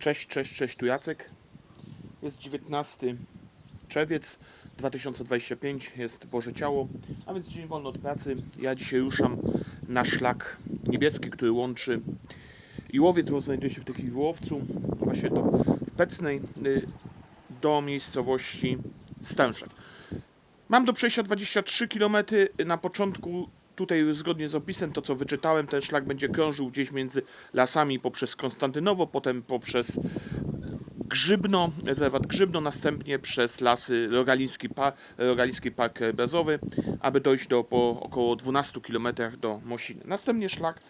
Cześć, cześć, cześć, tu Jacek. Jest 19 czerwiec 2025, jest Boże Ciało, a więc dzień wolny od pracy. Ja dzisiaj ruszam na szlak niebieski, który łączy Iłowiec, który znajduje się w tej chwili w Łowcu, właśnie to w Pecnej, y, do miejscowości Stęszew. Mam do przejścia 23 km. Na początku, tutaj zgodnie z opisem, to co wyczytałem, ten szlak będzie krążył gdzieś między lasami poprzez Konstantynowo, potem poprzez Grzybno, rezerwat Grzybno, następnie przez lasy Rogaliński, Rogaliński Park Krajobrazowy, aby dojść do po około 12 km do Mosiny. Następnie szlak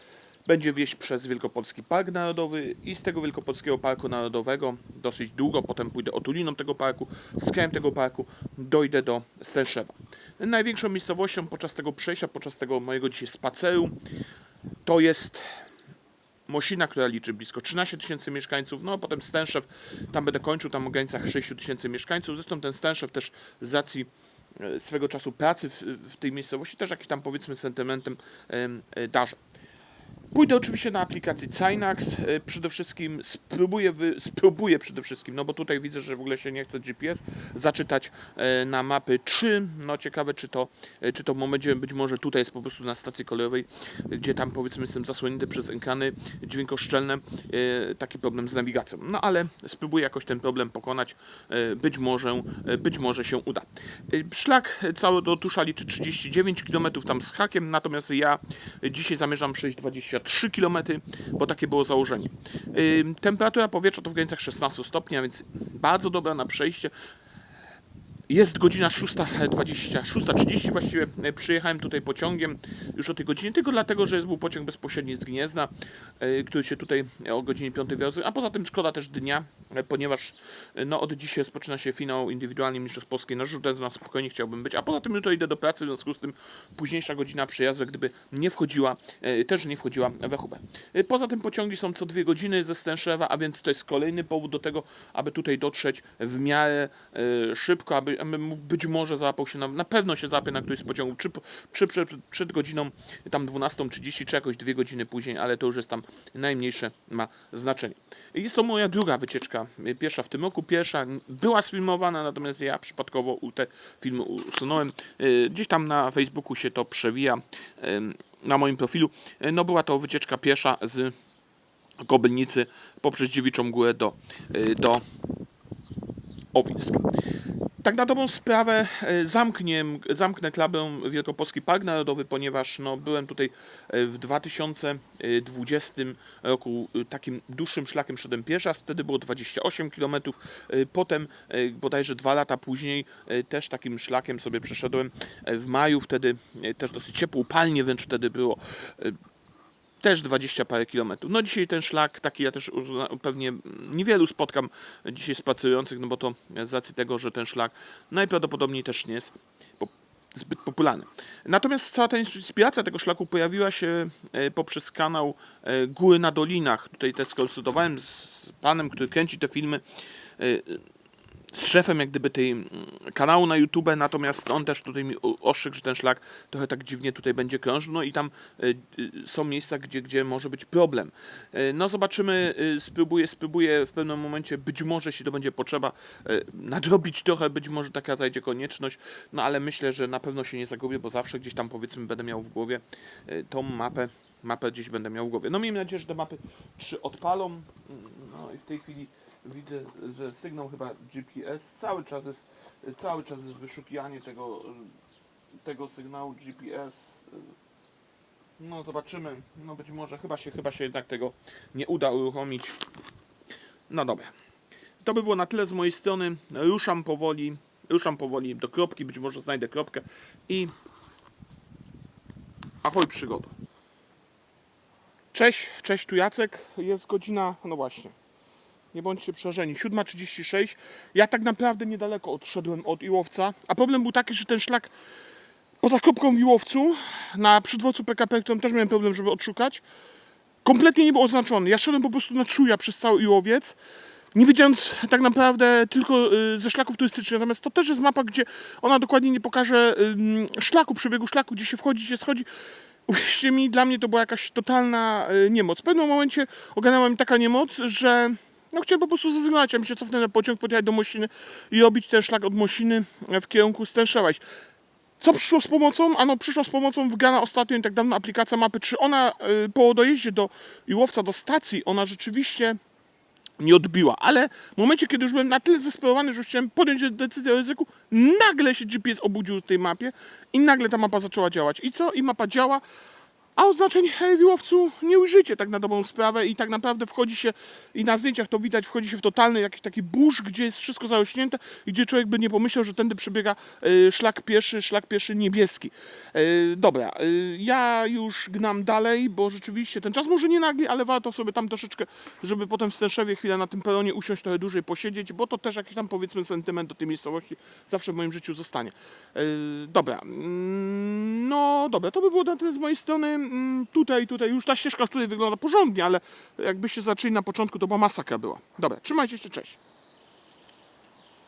będzie wieść przez Wielkopolski Park Narodowy i z tego Wielkopolskiego Parku Narodowego dosyć długo, potem pójdę otuliną tego parku, z krajem tego parku dojdę do Stęszewa. Największą miejscowością podczas tego przejścia, podczas tego mojego dzisiaj spaceru to jest Mosina, która liczy blisko 13 tysięcy mieszkańców, no a potem Stęszew, tam będę kończył, tam o granicach 6 tysięcy mieszkańców. Zresztą ten Stęszew też z racji e, swego czasu pracy w, w tej miejscowości też jakiś tam powiedzmy sentymentem em, e, darzę. Pójdę oczywiście na aplikację Cynax. e, Przede wszystkim spróbuję, spróbuję przede wszystkim, no bo tutaj widzę, że w ogóle się nie chce GPS zaczytać e, na mapy 3. No ciekawe, czy to, e, czy to momencie być może tutaj jest po prostu na stacji kolejowej, gdzie tam powiedzmy jestem zasłonięty przez ekrany dźwiękoszczelne, taki problem z nawigacją. No ale spróbuję jakoś ten problem pokonać. Być może, być może się uda. Szlak cały do Tusza liczy 39 km tam z hakiem, natomiast ja dzisiaj zamierzam przejść 23 km, bo takie było założenie. Temperatura powietrza to w granicach 16 stopni, a więc bardzo dobra na przejście. Jest godzina 6.20, 6.30 właściwie. E, Przyjechałem tutaj pociągiem już o tej godzinie, tylko dlatego, że jest był pociąg bezpośredni z Gniezna, e, który się tutaj o godzinie 5 wiozł, a poza tym szkoda też dnia, e, ponieważ e, no, od dzisiaj rozpoczyna się finał indywidualny Mistrzostw Polskiej na rzut, na spokojnie chciałbym być, a poza tym jutro idę do pracy, w związku z tym późniejsza godzina przejazdu, gdyby nie wchodziła, e, też nie wchodziła we chubę. E, Poza tym pociągi są co dwie godziny ze Stęszewa, a więc to jest kolejny powód do tego, aby tutaj dotrzeć w miarę e, szybko, aby, być może załapał się na, na pewno się załapie na któryś z pociągów, czy przed, godziną tam 12.30, czy jakoś dwie godziny później, ale to już jest tam najmniejsze ma znaczenie. Jest to moja druga wycieczka, e, pierwsza w tym roku. Pierwsza była sfilmowana, natomiast ja przypadkowo te filmy usunąłem. E, Gdzieś tam na Facebooku się to przewija na moim profilu. E, No była to wycieczka piesza z Kobylnicy poprzez Dziewiczą Górę do, do Owisk. Tak na dobrą sprawę e, zamknę, zamknę klabę Wielkopolski Park Narodowy, ponieważ no, byłem tutaj e, w 2020 roku e, takim dłuższym szlakiem szedłem pieszo, wtedy było 28 km, potem bodajże dwa lata później też takim szlakiem sobie przeszedłem w maju, wtedy też dosyć ciepło, upalnie wręcz wtedy było też 20 parę kilometrów. No dzisiaj ten szlak, taki ja też pewnie niewielu spotkam dzisiaj spacerujących, no bo to z racji tego, że ten szlak najprawdopodobniej też nie jest zbyt popularny. Natomiast cała ta inspiracja tego szlaku pojawiła się e, poprzez kanał e, Góry na Dolinach. Tutaj też skonsultowałem z z panem, który kręci te filmy e, z szefem jak gdyby tej mm, kanału na YouTube, natomiast on też tutaj mi o- ostrzegł, że ten szlak trochę tak dziwnie tutaj będzie krążył, no i tam y, y, są miejsca, gdzie, gdzie może być problem. Y, No zobaczymy, spróbuję, spróbuję w pewnym momencie, być może jeśli to będzie potrzeba, nadrobić trochę, być może taka zajdzie konieczność, no ale myślę, że na pewno się nie zagubię, bo zawsze gdzieś tam powiedzmy będę miał w głowie tą mapę, mapę gdzieś będę miał w głowie. No miejmy nadzieję, że te mapy trzy odpalą, Mm, no i w tej chwili widzę, że sygnał chyba GPS cały czas jest, cały czas jest wyszukiwanie tego, tego sygnału GPS. No zobaczymy, no być może chyba się, chyba się jednak tego nie uda uruchomić. No dobra. To by było na tyle z mojej strony. Ruszam powoli, ruszam powoli do kropki, być może znajdę kropkę i ahoj przygoda. Cześć, cześć, tu Jacek. Jest godzina, no właśnie, nie bądźcie przerażeni. 7.36. Ja tak naprawdę niedaleko odszedłem od Iłowca, a problem był taki, że ten szlak poza kropką w Iłowcu, na przydworcu PKP, którym też miałem problem, żeby odszukać, kompletnie nie był oznaczony. Ja szedłem po prostu na czuja przez cały Iłowiec, nie wiedząc tak naprawdę tylko y, ze szlaków turystycznych. Natomiast to też jest mapa, gdzie ona dokładnie nie pokaże szlaku, przebiegu szlaku, gdzie się wchodzi, gdzie schodzi. Uwierzcie mi, dla mnie to była jakaś totalna y, niemoc. W pewnym momencie ogarnęła mi taka niemoc, że No chciałem po prostu zrezygnować, ja mi się cofnę na pociąg, podjechać do Mosiny i robić ten szlak od Mosiny w kierunku Stęszewa. iść. Co przyszło z pomocą? Ano przyszło z pomocą wygrana ostatnio i tak dawna aplikacja mapy 3. Ona y, po dojeździe do Iłowca, do stacji, ona rzeczywiście nie odbiła, ale w momencie, kiedy już byłem na tyle zesperowany, że chciałem podjąć decyzję o ryzyku, nagle się GPS obudził w tej mapie i nagle ta mapa zaczęła działać. I co? I mapa działa, a oznaczeń w Iłowcu nie użycie tak na dobrą sprawę i tak naprawdę wchodzi się, i na zdjęciach to widać, wchodzi się w totalny jakiś taki burz, gdzie jest wszystko zarośnięte i gdzie człowiek by nie pomyślał, że tędy przebiega e, szlak pieszy, szlak pieszy niebieski. E, Dobra, e, ja już gnam dalej, bo rzeczywiście ten czas może nie nagli, ale warto sobie tam troszeczkę, żeby potem w Stęszewie chwilę na tym peronie usiąść, trochę dłużej posiedzieć, bo to też jakiś tam powiedzmy sentyment do tej miejscowości zawsze w moim życiu zostanie. Dobra, mm, no dobra, to by było na tyle z mojej strony. Mm, Tutaj, tutaj, już ta ścieżka tutaj wygląda porządnie, ale jakbyście zaczęli na początku, to była masakra była. Dobra, trzymajcie się, cześć.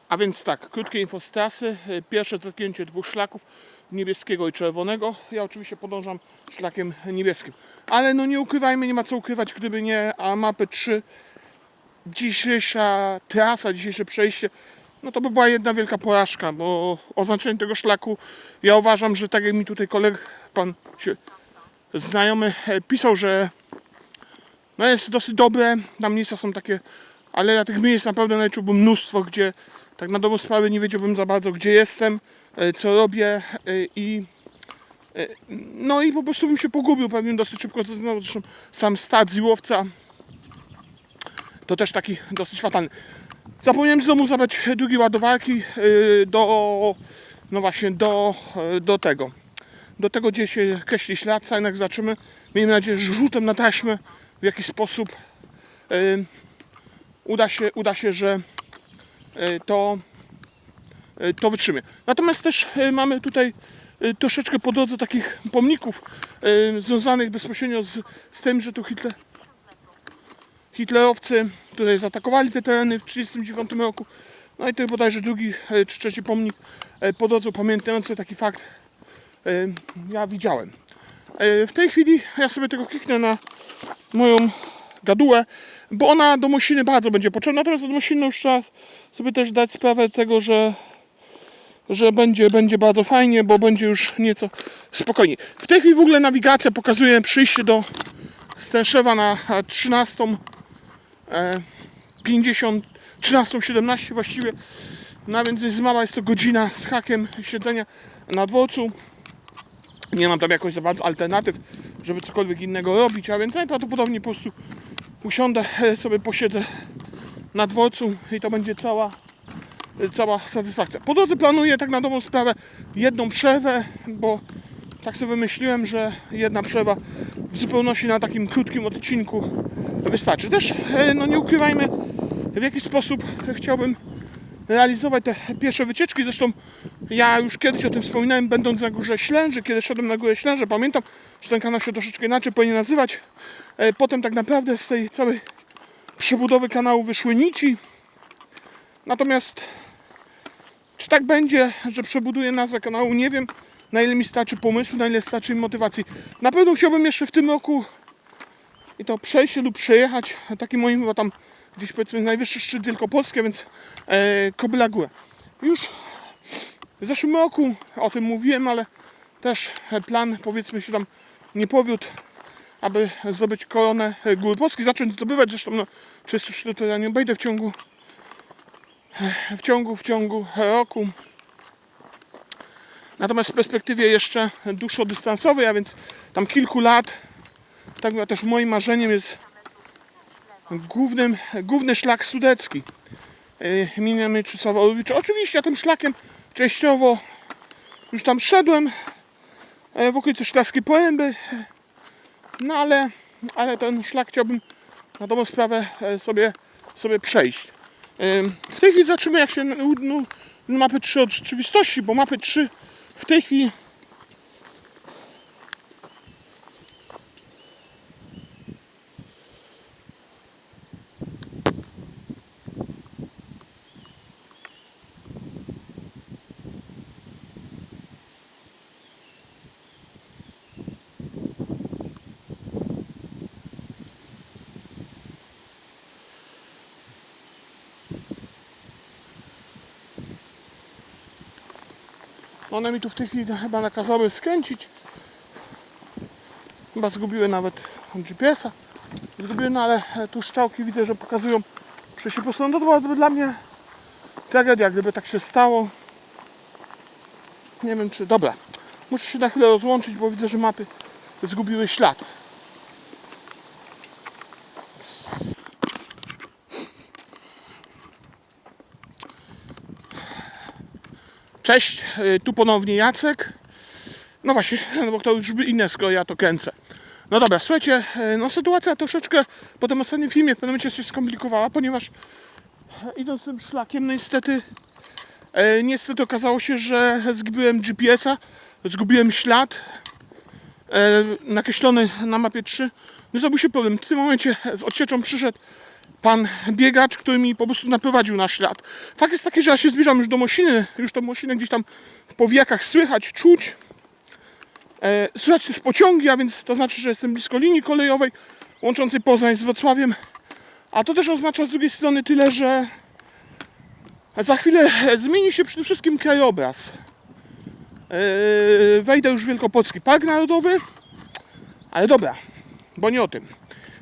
A więc tak, krótkie info z trasy. Y, Pierwsze zetknięcie dwóch szlaków, niebieskiego i czerwonego. Ja oczywiście podążam szlakiem niebieskim. Ale no nie ukrywajmy, nie ma co ukrywać, gdyby nie a mapy 3, dzisiejsza trasa, dzisiejsze przejście, no to by była jedna wielka porażka, bo oznaczenie tego szlaku, ja uważam, że tak jak mi tutaj koleg, pan się, znajomy e, pisał, że no jest dosyć dobre, tam miejsca są takie, ale ja tych miejsc naprawdę naliczyłbym mnóstwo, gdzie tak na dobrą sprawę nie wiedziałbym za bardzo, gdzie jestem, e, co robię e, i no i po prostu bym się pogubił pewnie dosyć szybko, no, zresztą sam start z Iłowca to też taki dosyć fatalny. Zapomniałem z domu zabrać drugie ładowarki do, no właśnie, do, do tego, do tego, gdzie się kreśli ślad, jednak zaczymy. Miejmy nadzieję, że rzutem na taśmę w jakiś sposób yy, uda, się, uda się, że yy, to, yy, to wytrzymie. Natomiast też yy, mamy tutaj yy, troszeczkę po drodze takich pomników yy, związanych bezpośrednio z, z tym, że tu Hitler, hitlerowcy tutaj zaatakowali te tereny w 1939 roku. No i to bodajże drugi czy trzeci pomnik po drodze upamiętniający taki fakt ja widziałem. W tej chwili ja sobie tego kliknę na moją gadułę, bo ona do Mosiny bardzo będzie potrzebna, natomiast do Mosiny już trzeba sobie też dać sprawę tego, że że będzie, będzie bardzo fajnie, bo będzie już nieco spokojniej. W tej chwili w ogóle nawigacja pokazuje przyjście do Stęszewa na e, 13 e, 50, 13.17 właściwie. No więc jest mała, jest to godzina z hakiem siedzenia na dworcu. Nie mam tam jakoś za bardzo alternatyw, żeby cokolwiek innego robić, a więc najprawdopodobniej po prostu usiądę, e, sobie posiedzę na dworcu i to będzie cała, e, cała satysfakcja. Po drodze planuję tak na dobrą sprawę jedną przerwę, bo tak sobie wymyśliłem, że jedna przerwa w zupełności na takim krótkim odcinku wystarczy. Też, e, no nie ukrywajmy, w jaki sposób chciałbym realizować te pierwsze wycieczki. Zresztą ja już kiedyś o tym wspominałem, będąc na górze Ślęży, kiedy szedłem na górę Ślęży, pamiętam, że ten kanał się troszeczkę inaczej powinien nazywać. E, Potem tak naprawdę z tej całej przebudowy kanału wyszły nici. Natomiast czy tak będzie, że przebuduję nazwę kanału, nie wiem. Na ile mi starczy pomysłu, na ile starczy mi motywacji. Na pewno chciałbym jeszcze w tym roku i to przejść lub przejechać. Taki moim chyba tam gdzieś powiedzmy najwyższy szczyt Wielkopolski, więc e, Kobyla Góra. Już w zeszłym roku o tym mówiłem, ale też plan powiedzmy się tam nie powiódł, aby zdobyć koronę Góry Polskiej, zacząć zdobywać, zresztą no, 33 to ja nie obejdę w ciągu w ciągu, w ciągu roku. Natomiast w perspektywie jeszcze dłuższodystansowej, a więc tam kilku lat, tak jak też moim marzeniem jest głównym, główny szlak sudecki yy, imienia Mieczysława Orłowicza. Oczywiście ja tym szlakiem częściowo już tam szedłem e, w okolicy Szklarskiej Poręby, no ale, ale ten szlak chciałbym na dobrą sprawę e, sobie, sobie przejść. W tej chwili zobaczymy jak się mapy 3 od rzeczywistości, bo mapy 3 w tej chwili One mi tu w tej chwili chyba nakazały skręcić. Chyba zgubiły nawet GPS-a. Zgubiły, no ale e, tu szczałki widzę, że pokazują, że się posuną. No to byłaby dla mnie tragedia, gdyby tak się stało. Nie wiem czy... Dobra, muszę się na chwilę rozłączyć, bo widzę, że mapy zgubiły ślad. Cześć, y, tu ponownie Jacek. No właśnie, no bo to już by inne, skoro ja to kręcę. No dobra, słuchajcie, y, no sytuacja troszeczkę po tym ostatnim filmie w pewnym momencie się skomplikowała, ponieważ e, idąc tym szlakiem, no niestety, e, niestety okazało się, że zgubiłem GPS-a, zgubiłem ślad e, nakreślony na mapie 3. No to był się problem. W tym momencie z odsieczą przyszedł pan biegacz, który mi po prostu naprowadził na ślad. Fakt jest taki, że ja się zbliżam już do Mosiny, już tą Mosinę gdzieś tam w powijakach słychać, czuć. E, słychać też pociągi, a więc to znaczy, że jestem blisko linii kolejowej łączącej Poznań z Wrocławiem. A to też oznacza z drugiej strony tyle, że za chwilę zmieni się przede wszystkim krajobraz. E, wejdę już w Wielkopolski Park Narodowy, ale dobra, bo nie o tym.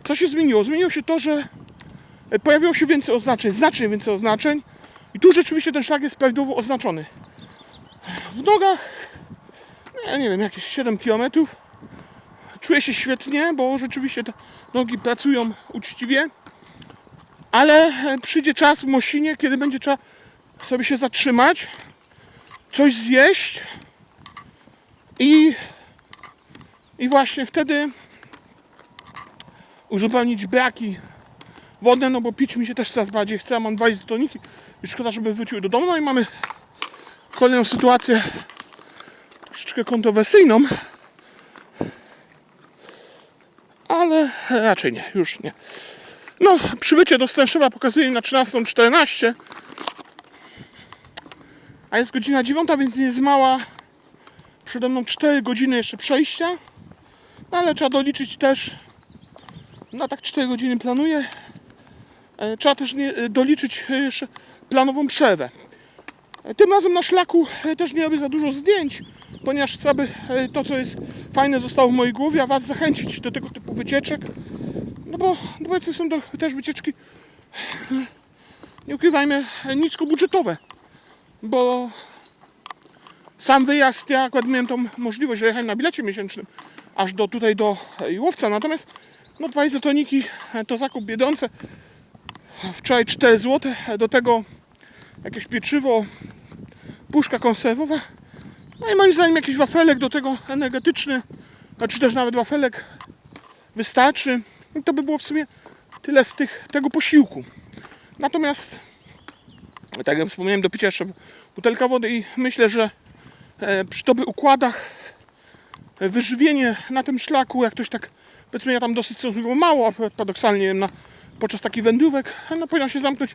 Co się zmieniło? Zmieniło się to, że pojawiło się więcej oznaczeń, znacznie więcej oznaczeń i tu rzeczywiście ten szlak jest prawidłowo oznaczony. W nogach, nie, nie wiem, jakieś 7 km. Czuję się świetnie, bo rzeczywiście te nogi pracują uczciwie, ale e, przyjdzie czas w Mosinie, kiedy będzie trzeba sobie się zatrzymać, coś zjeść i, i właśnie wtedy uzupełnić braki wodne, no bo pić mi się też coraz bardziej chce, a mam dwa izotoniki i szkoda, żeby wróciły do domu. No i mamy kolejną sytuację troszeczkę kontrowersyjną, ale raczej nie, już nie. No, przybycie do Stęszywa pokazuje na 13.14, a jest godzina 9, więc nie jest mała. Przede mną 4 godziny jeszcze przejścia, no ale trzeba doliczyć też, no tak 4 godziny planuję, Trzeba też e, doliczyć e, planową przerwę. E, Tym razem na szlaku e, też nie robię za dużo zdjęć, ponieważ chcę, aby e, to, co jest fajne, zostało w mojej głowie, a Was zachęcić do tego typu wycieczek. No bo no są to też wycieczki, e, nie ukrywajmy, e, niskobudżetowe. Bo sam wyjazd, ja akurat miałem tą możliwość, że jechałem na bilecie miesięcznym aż do tutaj do e, Łowca, natomiast no dwa izotoniki e, to zakup biedące. Wczoraj 4 zł, do tego jakieś pieczywo, puszka konserwowa. No i moim zdaniem jakiś wafelek do tego energetyczny, czy też nawet wafelek wystarczy. I to by było w sumie tyle z tych, tego posiłku. Natomiast, tak jak wspomniałem, do picia jeszcze butelka wody i myślę, że e, przy dobrych układach e, wyżywienie na tym szlaku, jak ktoś tak, powiedzmy ja tam dosyć sobie mało, a paradoksalnie na podczas takich wędrówek no, powinno się zamknąć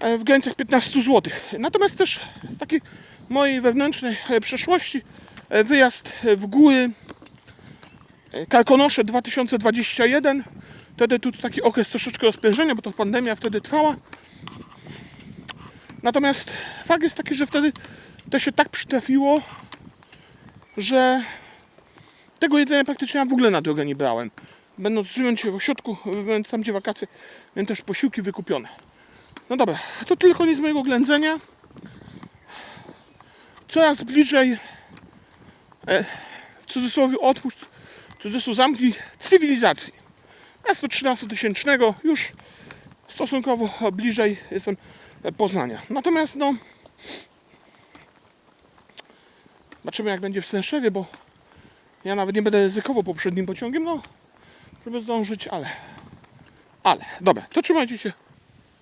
e, w granicach 15 zł. Natomiast też z takiej mojej wewnętrznej e, przeszłości e, wyjazd w góry Karkonosze 2021 wtedy tu taki okres troszeczkę rozpężenia, bo to pandemia wtedy trwała. Natomiast fakt jest taki, że wtedy to się tak przytrafiło, że tego jedzenia praktycznie ja w ogóle na drogę nie brałem będąc żyjąc się w ośrodku, będąc tam gdzie wakacje, miałem też posiłki wykupione. No dobra, to tylko nic mojego ględzenia. Coraz bliżej e, w cudzysłowie otwórz, cudzysłów zamknij cywilizacji. Miasto 13 tysięcznego już stosunkowo bliżej jestem Poznania. Natomiast no zobaczymy jak będzie w Stęszewie, bo ja nawet nie będę ryzykował poprzednim pociągiem, no żeby zdążyć, ale, ale, dobra, to trzymajcie się.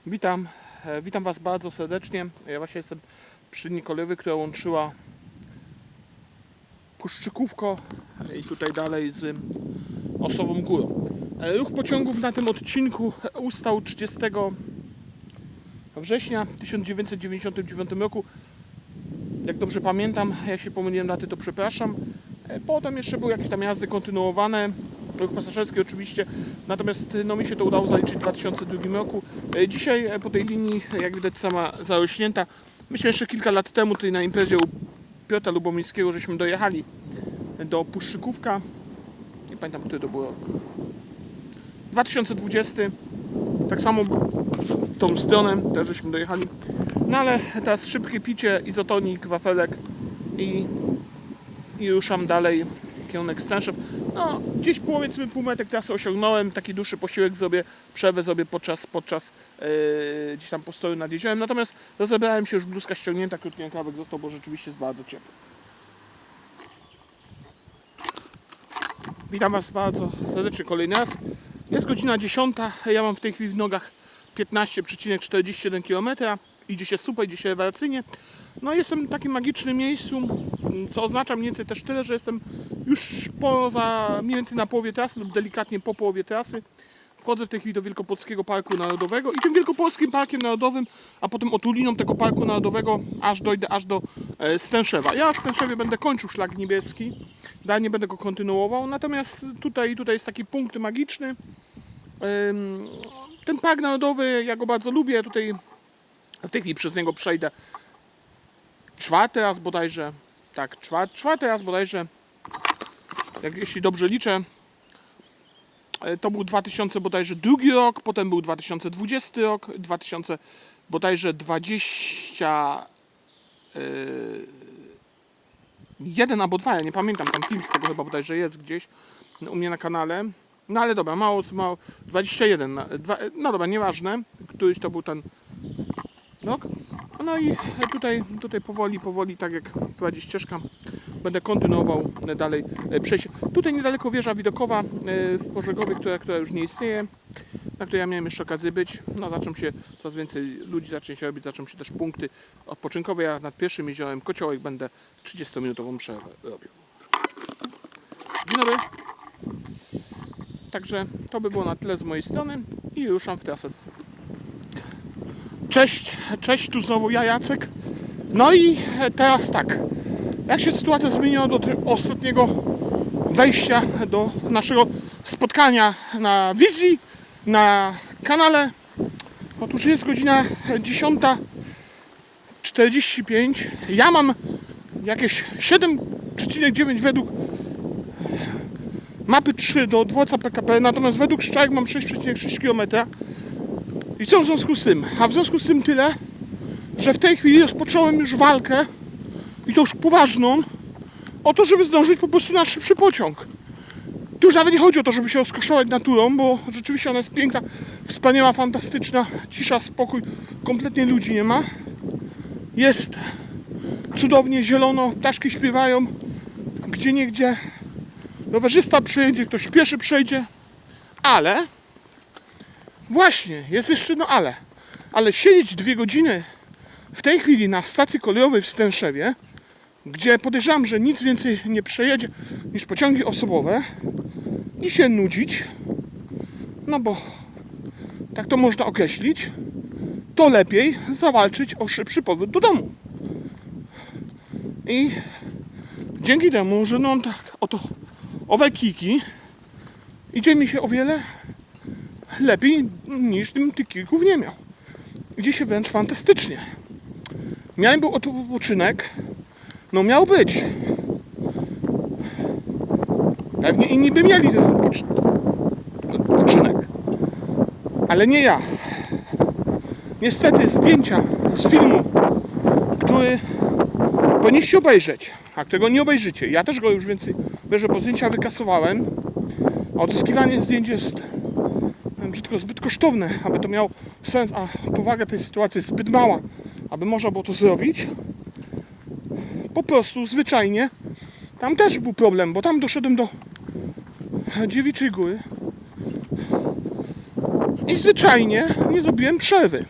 Witam, e, witam Was bardzo serdecznie. Ja właśnie jestem przy Nikolewy, która łączyła Puszczykówko i tutaj dalej z Osową Górą. E, Ruch pociągów na tym odcinku ustał 30 września w 1999 roku. Jak dobrze pamiętam, ja się pomyliłem daty, to przepraszam. E, Potem jeszcze były jakieś tam jazdy kontynuowane, ruch pasażerski oczywiście, natomiast no, mi się to udało zaliczyć w 2002 roku. E, Dzisiaj e, po tej linii, jak widać, sama zarośnięta. Myśmy jeszcze kilka lat temu tutaj na imprezie u Piotra Lubomirskiego, żeśmy dojechali do Puszczykówka. Nie pamiętam, który to był rok. 2020. Tak samo tą stronę też żeśmy dojechali. No ale teraz szybkie picie, izotonik, wafelek i, i ruszam dalej kierunek Stęszew. No, gdzieś powiedzmy półmetek trasy osiągnąłem, taki dłuższy posiłek zrobię, przerwę zrobię podczas, podczas yy, gdzieś tam postoju nad jeziorem. Natomiast rozebrałem się, już bluzka ściągnięta, krótki rękawek został, bo rzeczywiście jest bardzo ciepło. Witam Was bardzo serdecznie kolejny raz. Jest godzina 10. Ja mam w tej chwili w nogach 15,41 km. Idzie się super, idzie się rewelacyjnie. No jestem w takim magicznym miejscu, co oznacza mniej więcej też tyle, że jestem już poza, mniej więcej na połowie trasy lub delikatnie po połowie trasy. Wchodzę w tej chwili do Wielkopolskiego Parku Narodowego i tym Wielkopolskim Parkiem Narodowym, a potem otuliną tego Parku Narodowego aż dojdę aż do e, Stęszewa. Ja w Stęszewie będę kończył szlak niebieski, dalej nie będę go kontynuował, natomiast tutaj, tutaj jest taki punkt magiczny. Ten Park Narodowy, ja go bardzo lubię, tutaj w tej chwili przez niego przejdę czwarty raz bodajże, tak, czwarty, czwarty raz bodajże, jak, jeśli dobrze liczę, E, to był 2000 bodajże drugi rok, potem był 2020 rok, 2000 bodajże 20 yy, jeden albo dwa, ja nie pamiętam, tam film z tego chyba bodajże jest gdzieś u mnie na kanale. No ale dobra, mało, mało 21, na- dwa, no dobra, nieważne, któryś to był ten rok. No i tutaj, tutaj powoli, powoli, tak jak prowadzi ścieżka, będę kontynuował dalej e, przejście. Tutaj niedaleko wieża widokowa e, w Pożegowie, która, która już nie istnieje, na której ja miałem jeszcze okazję być. No zaczną się coraz więcej ludzi zacznie się robić, zaczną się też punkty odpoczynkowe. Ja nad pierwszym jeziorem Kociołek będę 30-minutową przerwę robił. Dzień dobry. Także to by było na tyle z mojej strony i ruszam w trasę. Cześć, cześć, tu znowu ja Jacek. No i teraz tak. Jak się sytuacja zmieniła do ostatniego wejścia do naszego spotkania na wizji, na kanale? Otóż jest godzina 10.45. Ja mam jakieś 7,9 według mapy 3 do dworca PKP, natomiast według szczajek mam 6,6 km. I co w związku z tym? A w związku z tym tyle, że w tej chwili rozpocząłem już walkę i to już poważną o to, żeby zdążyć po prostu na szybszy pociąg. Tu już nawet nie chodzi o to, żeby się rozkoszować naturą, bo rzeczywiście ona jest piękna, wspaniała, fantastyczna, cisza, spokój, kompletnie ludzi nie ma. Jest cudownie, zielono, ptaszki śpiewają, gdzie niegdzie rowerzysta przejedzie, ktoś pieszy przejdzie, ale Właśnie, jest jeszcze no ale. Ale siedzieć dwie godziny w tej chwili na stacji kolejowej w Stęszewie, gdzie podejrzewam, że nic więcej nie przejedzie niż pociągi osobowe i się nudzić, no bo tak to można określić, to lepiej zawalczyć o szybszy powrót do domu. I dzięki temu, że no tak oto owe kiki, idzie mi się o wiele lepiej niż tym tych kilków nie miał. Idzie się wręcz fantastycznie. Miałem był odpoczynek. No miał być. Pewnie inni by mieli ten odpoczy- odpoczynek. Ale nie ja. Niestety zdjęcia z filmu, który powinniście obejrzeć, a którego nie obejrzycie. Ja też go już więcej, że zdjęcia wykasowałem. Odzyskiwanie zdjęć jest brzydko zbyt kosztowne, aby to miało sens, a powaga tej sytuacji jest zbyt mała, aby można było to zrobić. Po prostu zwyczajnie tam też był problem, bo tam doszedłem do dziewiczej góry i zwyczajnie nie zrobiłem przerwy.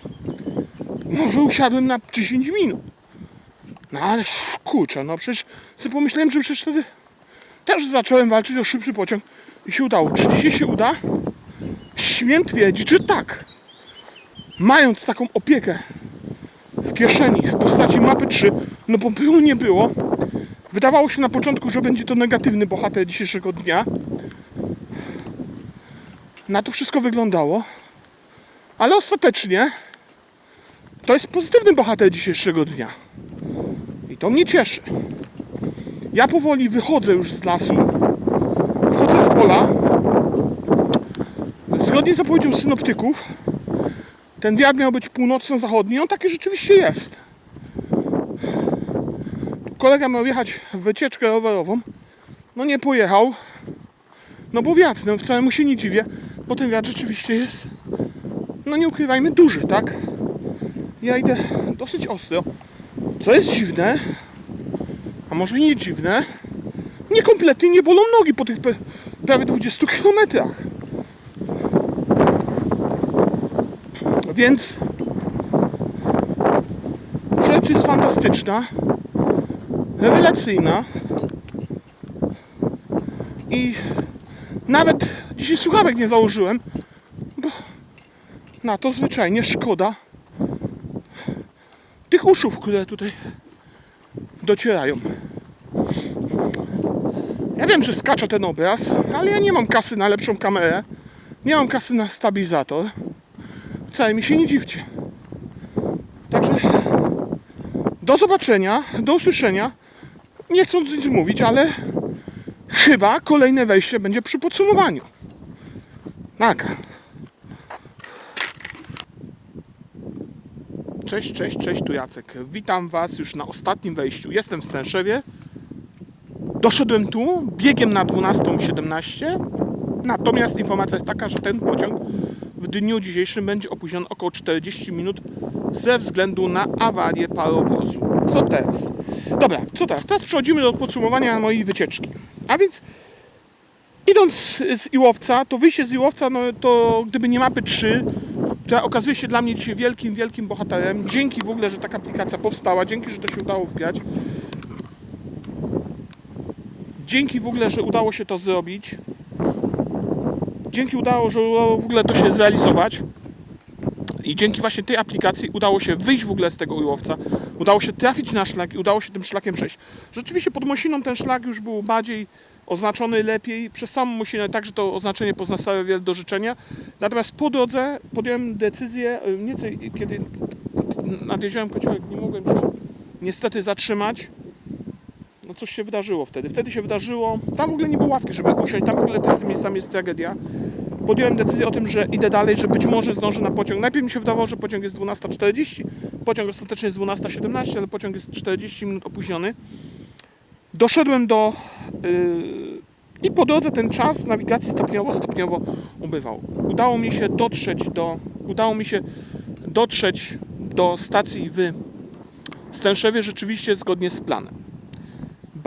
Może usiadłem na 10 minut. No ale kurczę, no przecież sobie pomyślałem, że przecież wtedy też zacząłem walczyć o szybszy pociąg i się udało. Czy dzisiaj się uda? Śmiem twierdzić, że tak. Mając taką opiekę w kieszeni w postaci mapy 3, no bo było nie było, wydawało się na początku, że będzie to negatywny bohater dzisiejszego dnia. Na to wszystko wyglądało, ale ostatecznie to jest pozytywny bohater dzisiejszego dnia. I to mnie cieszy. Ja powoli wychodzę już z lasu, wchodzę w pola. Zgodnie z zapowiedzią synoptyków, ten wiatr miał być północno-zachodni, on taki rzeczywiście jest. Kolega miał jechać w wycieczkę rowerową, no nie pojechał, no bo wiatr, no wcale mu się nie dziwię, bo ten wiatr rzeczywiście jest, no nie ukrywajmy, duży, tak? Ja idę dosyć ostro, co jest dziwne, a może nie dziwne, mnie kompletnie nie bolą nogi po tych prawie 20 kilometrach. Więc rzecz jest fantastyczna, rewelacyjna i nawet dzisiaj słuchawek nie założyłem, bo na to zwyczajnie szkoda tych uszów, które tutaj docierają. Ja wiem, że skacze ten obraz, ale ja nie mam kasy na lepszą kamerę, nie mam kasy na stabilizator. Wcale mi się nie dziwcie. Także do zobaczenia, do usłyszenia. Nie chcąc nic mówić, ale chyba kolejne wejście będzie przy podsumowaniu. Naka. Cześć, cześć, cześć, tu Jacek. Witam Was już na ostatnim wejściu. Jestem w Stęszewie. Doszedłem tu biegiem na 12.17. Natomiast informacja jest taka, że ten pociąg w dniu dzisiejszym będzie opóźniony około 40 minut ze względu na awarię parowozu. Co teraz? Dobra, co teraz? Teraz przechodzimy do podsumowania mojej wycieczki. A więc idąc z Iłowca, to wyjście z Iłowca, no to gdyby nie mapy 3, która okazuje się dla mnie dzisiaj wielkim, wielkim bohaterem. Dzięki w ogóle, że taka aplikacja powstała, dzięki, że to się udało wgrać. Dzięki w ogóle, że udało się to zrobić. Dzięki udało, że w ogóle to się zrealizować. I dzięki właśnie tej aplikacji udało się wyjść w ogóle z tego ujłowca. Udało się trafić na szlak i udało się tym szlakiem przejść. Rzeczywiście pod Mosiną ten szlak już był bardziej oznaczony lepiej. Przez samą Mosinę także to oznaczenie pozostawiało wiele do życzenia. Natomiast po drodze podjąłem decyzję, y, nieco kiedy nad jeziorem Kociołek nie mogłem się niestety zatrzymać. No coś się wydarzyło wtedy. Wtedy się wydarzyło, tam w ogóle nie było ławki, żeby usiąść, tam w ogóle z tym miejscami jest tragedia. Podjąłem decyzję o tym, że idę dalej, że być może zdążę na pociąg. Najpierw mi się wydawało, że pociąg jest 12.40, pociąg ostatecznie jest 12.17, ale pociąg jest 40 minut opóźniony. Doszedłem do... Yy, I po drodze ten czas nawigacji stopniowo, stopniowo ubywał. Udało mi się dotrzeć do... Udało mi się dotrzeć do stacji w Stęszewie rzeczywiście zgodnie z planem.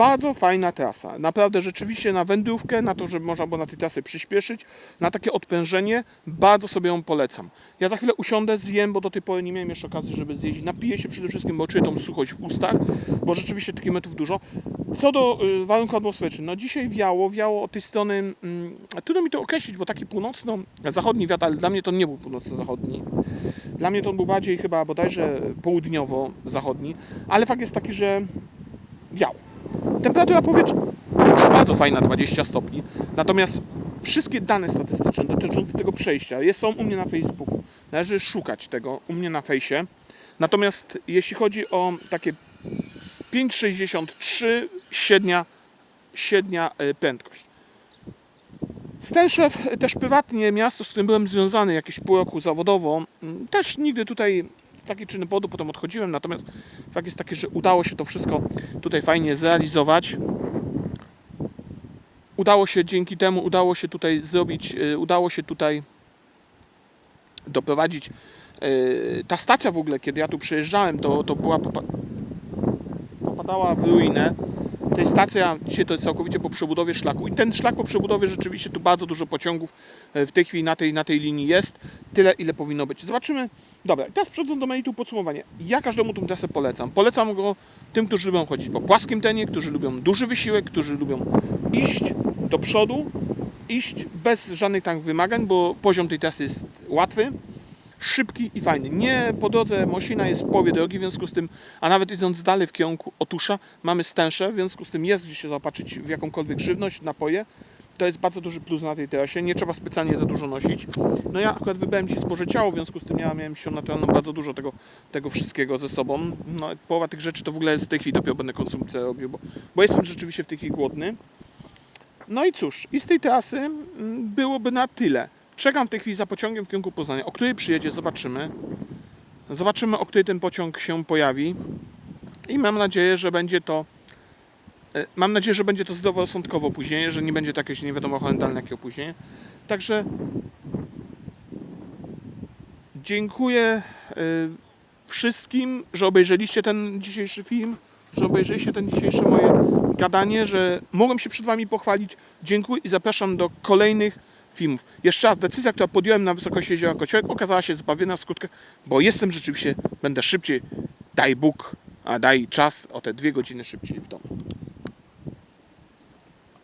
Bardzo fajna trasa. Naprawdę rzeczywiście na wędrówkę, na to, żeby można było na tej trasy przyspieszyć, na takie odprężenie, bardzo sobie ją polecam. Ja za chwilę usiądę, zjem, bo do tej pory nie miałem jeszcze okazji, żeby zjeść. Napiję się przede wszystkim, bo czuję tą suchość w ustach, bo rzeczywiście takich metrów dużo. Co do y, warunków atmosferycznych, no dzisiaj wiało, wiało od tej strony, mm, trudno mi to określić, bo taki północno-zachodni wiatr, ale dla mnie to nie był północno-zachodni. Dla mnie to był bardziej chyba bodajże południowo-zachodni, ale fakt jest taki, że wiało. Temperatura powietrza bardzo fajna, 20 stopni. Natomiast wszystkie dane statystyczne dotyczące tego przejścia jest, są u mnie na Facebooku. Należy szukać tego u mnie na fejsie. Natomiast jeśli chodzi o takie 5,63 średnia, średnia e, prędkość. Stęszew, też prywatnie miasto, z którym byłem związany jakieś pół roku zawodowo, też nigdy tutaj z takiej czyny powodu potem odchodziłem, natomiast fakt jest taki, że udało się to wszystko tutaj fajnie zrealizować. Udało się dzięki temu, udało się tutaj zrobić, y, udało się tutaj doprowadzić y, ta stacja w ogóle, kiedy ja tu przyjeżdżałem, to, to była popa- popadała w ruinę. To jest stacja, dzisiaj to jest całkowicie po przebudowie szlaku. I ten szlak po przebudowie rzeczywiście tu bardzo dużo pociągów e, w tej chwili na tej, na tej linii jest. Tyle, ile powinno być. Zobaczymy. Dobra, teraz przechodząc do meritum podsumowania. Ja każdemu tą trasę polecam. Polecam go tym, którzy lubią chodzić po płaskim terenie, którzy lubią duży wysiłek, którzy lubią iść do przodu, iść bez żadnych tam wymagań, bo poziom tej trasy jest łatwy szybki i fajny. Nie po drodze Mosina jest w połowie drogi, w związku z tym, a nawet idąc dalej w kierunku Otusza, mamy stęsze, w związku z tym jest gdzie się zaopatrzyć w jakąkolwiek żywność, napoje. To jest bardzo duży plus na tej trasie, nie trzeba specjalnie za dużo nosić. No ja akurat wybrałem dzisiaj zboże ciało, w związku z tym ja miałem się naturalną bardzo dużo tego, tego wszystkiego ze sobą. No, połowa tych rzeczy to w ogóle jest w tej chwili dopiero będę konsumpcję robił, bo, bo jestem rzeczywiście w tej chwili głodny. No i cóż, i z tej trasy mm, byłoby na tyle. Czekam w tej chwili za pociągiem w kierunku Poznania. O której przyjedzie, zobaczymy. Zobaczymy, o której ten pociąg się pojawi. I mam nadzieję, że będzie to. E, Mam nadzieję, że będzie to zdroworozsądkowo opóźnienie, że nie będzie to jakieś nie wiadomo horrendalne jakie opóźnienie. Także dziękuję e, wszystkim, że obejrzeliście ten dzisiejszy film, że obejrzeliście ten dzisiejsze moje gadanie, że mogłem się przed Wami pochwalić. Dziękuję i zapraszam do kolejnych filmów. Jeszcze raz, decyzja, która podjąłem na wysokości jeziora Kociołek okazała się zbawiona w skutkach, bo jestem rzeczywiście, będę szybciej, daj Bóg, a daj czas o te dwie godziny szybciej w domu.